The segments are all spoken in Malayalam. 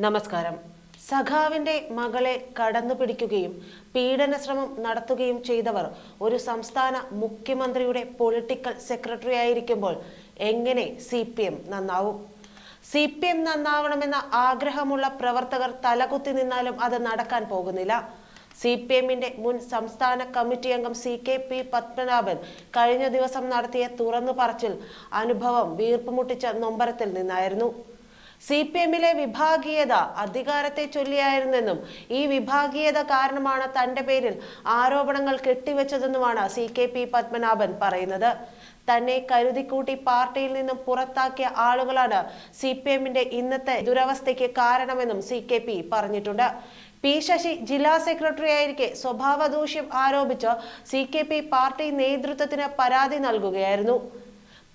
നമസ്കാരം. സഖാവിന്റെ മകളെ കടന്നു പിടിക്കുകയും പീഡന ശ്രമം നടത്തുകയും ചെയ്തവർ ഒരു സംസ്ഥാന മുഖ്യമന്ത്രിയുടെ പൊളിറ്റിക്കൽ സെക്രട്ടറി ആയിരിക്കുമ്പോൾ എങ്ങനെ സി പി എം നന്നാവും? സി പി എം നന്നാവണമെന്ന ആഗ്രഹമുള്ള പ്രവർത്തകർ തലകുത്തി നിന്നാലും അത് നടക്കാൻ പോകുന്നില്ല. സി പി എമ്മിന്റെ മുൻ സംസ്ഥാന കമ്മിറ്റി അംഗം സി കെ പി പത്മനാഭൻ കഴിഞ്ഞ ദിവസം നടത്തിയ തുറന്നു പറച്ചിൽ അനുഭവം വീർപ്പുമുട്ടിച്ച നൊമ്പരത്തിൽ നിന്നായിരുന്നു. സി പി എമ്മിലെ വിഭാഗീയത അധികാരത്തെ ചൊല്ലിയായിരുന്നെന്നും ഈ വിഭാഗീയത കാരണമാണ് തന്റെ പേരിൽ ആരോപണങ്ങൾ കെട്ടിവെച്ചതെന്നുമാണ് സി കെ പി പത്മനാഭൻ പറയുന്നത്. തന്നെ കരുതിക്കൂട്ടി പാർട്ടിയിൽ നിന്നും പുറത്താക്കിയ ആളുകളാണ് സി പി എമ്മിന്റെ ഇന്നത്തെ ദുരവസ്ഥയ്ക്ക് കാരണമെന്നും സി കെ പി പറഞ്ഞിട്ടുണ്ട്. പി ശശി ജില്ലാ സെക്രട്ടറി ആയിരിക്കെ സ്വഭാവ ദൂഷ്യം ആരോപിച്ച് സി കെ പി പാർട്ടി നേതൃത്വത്തിന് പരാതി നൽകുകയായിരുന്നു.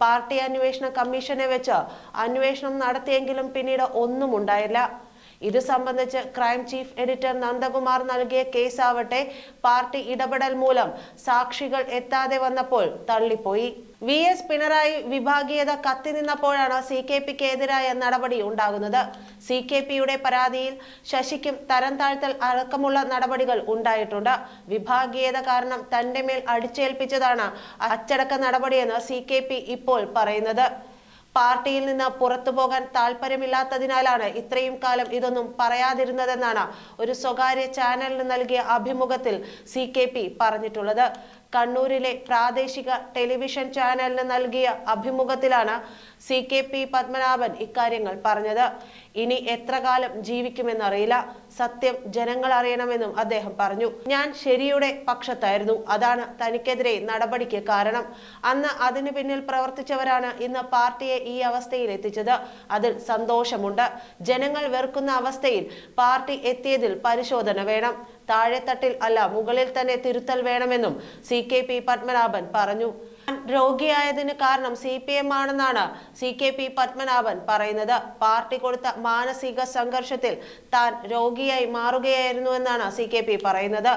പാർട്ടി അന്വേഷണ കമ്മീഷനെ വെച്ച് അന്വേഷണം നടത്തിയെങ്കിലും പിന്നീട് ഒന്നും ഉണ്ടായില്ല. ഇത് സംബന്ധിച്ച് ക്രൈം ചീഫ് എഡിറ്റർ നന്ദകുമാർ നൽകിയ കേസാവട്ടെ പാർട്ടി ഇടപെടൽ മൂലം സാക്ഷികൾ എത്താതെ വന്നപ്പോൾ തള്ളിപ്പോയി. വി എസ് പിണറായി വിഭാഗീയത കത്തി നിന്നപ്പോഴാണ് സി കെ പിക്ക് എതിരായ നടപടി ഉണ്ടാകുന്നത്. സി കെ പിയുടെ പരാതിയിൽ ശശിക്കും തരം താഴ്ത്തൽ അടക്കമുള്ള നടപടികൾ ഉണ്ടായിട്ടുണ്ട്. വിഭാഗീയത കാരണം തന്റെ മേൽ അടിച്ചേൽപ്പിച്ചതാണ് അച്ചടക്ക നടപടിയെന്ന് സി കെ പി ഇപ്പോൾ പറയുന്നത്. പാർട്ടിയിൽ നിന്ന് പുറത്തു പോകാൻ താല്പര്യമില്ലാത്തതിനാലാണ് ഇത്രയും കാലം ഇതൊന്നും പറയാതിരുന്നതെന്നാണ് ഒരു സ്വകാര്യ ചാനലിന് നൽകിയ അഭിമുഖത്തിൽ സി കെ പി പറഞ്ഞിട്ടുള്ളത്. കണ്ണൂരിലെ പ്രാദേശിക ടെലിവിഷൻ ചാനലിന് നൽകിയ അഭിമുഖത്തിലാണ് സി കെ പി പത്മനാഭൻ ഇക്കാര്യങ്ങൾ പറഞ്ഞത്. ഇനി എത്ര കാലം ജീവിക്കുമെന്നറിയില്ല. സത്യം ജനങ്ങൾ അറിയണമെന്നും അദ്ദേഹം പറഞ്ഞു. ഞാൻ ശരിയുടെ പക്ഷത്തായിരുന്നു. അതാണ് തനിക്കെതിരെ നടപടിക്ക് കാരണം. അന്ന് അതിനു പിന്നിൽ പ്രവർത്തിച്ചവരാണ് ഇന്ന് പാർട്ടിയെ ഈ അവസ്ഥയിൽ എത്തിച്ചത്. അതിൽ സന്തോഷമുണ്ട്. ജനങ്ങൾ വെറുക്കുന്ന അവസ്ഥയിൽ പാർട്ടി എത്തിയതിൽ പരിശോധന വേണം. താഴെത്തട്ടിൽ അല്ല മുകളിൽ തന്നെ തിരുത്തൽ വേണമെന്നും സി കെ പി പത്മനാഭൻ പറഞ്ഞു രോഗിയായതിന് കാരണം സി പി എം ആണെന്നാണ് സി കെ പി പത്മനാഭൻ പറയുന്നത്. പാർട്ടി കൊടുത്ത മാനസിക സംഘർഷത്തിൽ താൻ രോഗിയായി മാറുകയായിരുന്നു എന്നാണ് സി കെ പി പറയുന്നത്.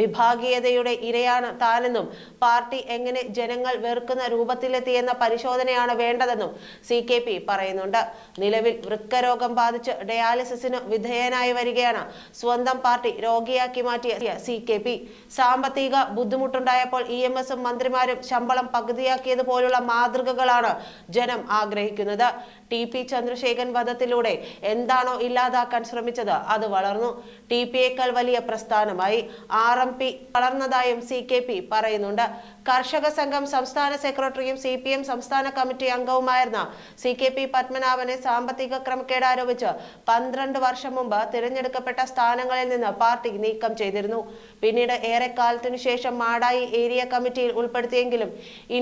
വിഭാഗീയതയുടെ ഇരയാണ് താനെന്നും പാർട്ടി എങ്ങനെ ജനങ്ങൾ വെറുക്കുന്ന രൂപത്തിലെത്തിയെന്ന പരിശോധനയാണ് വേണ്ടതെന്നും സി കെ പി പറയുന്നുണ്ട്. നിലവിൽ വൃക്കരോഗം ബാധിച്ച് ഡയാലിസിസിന് വിധേയനായി വരികയാണ് സ്വന്തം പാർട്ടി രോഗിയാക്കി മാറ്റിയ സി കെ പി. സാമ്പത്തിക ബുദ്ധിമുട്ടുണ്ടായപ്പോൾ ഇ എം എസും മന്ത്രിമാരും ശമ്പളം പകുതിയാക്കിയത് പോലുള്ള മാതൃകകളാണ് ജനം ആഗ്രഹിക്കുന്നത്. ടി പി ചന്ദ്രശേഖരൻ വധത്തിലൂടെ എന്താണോ ഇല്ലാതാക്കാൻ ശ്രമിച്ചത് അത് വളർന്നു. ടി പിയേക്കാൾ വലിയ പ്രസ്ഥാനമായി ആർ എം പി വളർന്നതായും സി കെ പി പറയുന്നുണ്ട്. കർഷക സംഘം സംസ്ഥാന സെക്രട്ടറിയും സി പി എം സംസ്ഥാന കമ്മിറ്റി അംഗവുമായിരുന്ന സി കെ പി പത്മനാഭനെ സാമ്പത്തിക ക്രമക്കേട് ആരോപിച്ച് പന്ത്രണ്ട് വർഷം മുമ്പ് തിരഞ്ഞെടുക്കപ്പെട്ട സ്ഥാനങ്ങളിൽ നിന്ന് പാർട്ടി നീക്കം ചെയ്തിരുന്നു. പിന്നീട് ഏറെ കാലത്തിനു ശേഷം മാടായി ഏരിയ കമ്മിറ്റിയിൽ ഉൾപ്പെടുത്തിയെങ്കിലും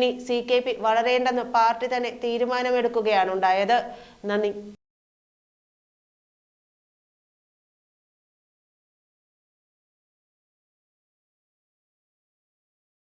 ഇനി സി കെ പി വളരേണ്ടെന്ന് പാർട്ടി തന്നെ തീരുമാനമെടുക്കുകയാണ് ഉണ്ടായത്. നന്ദി.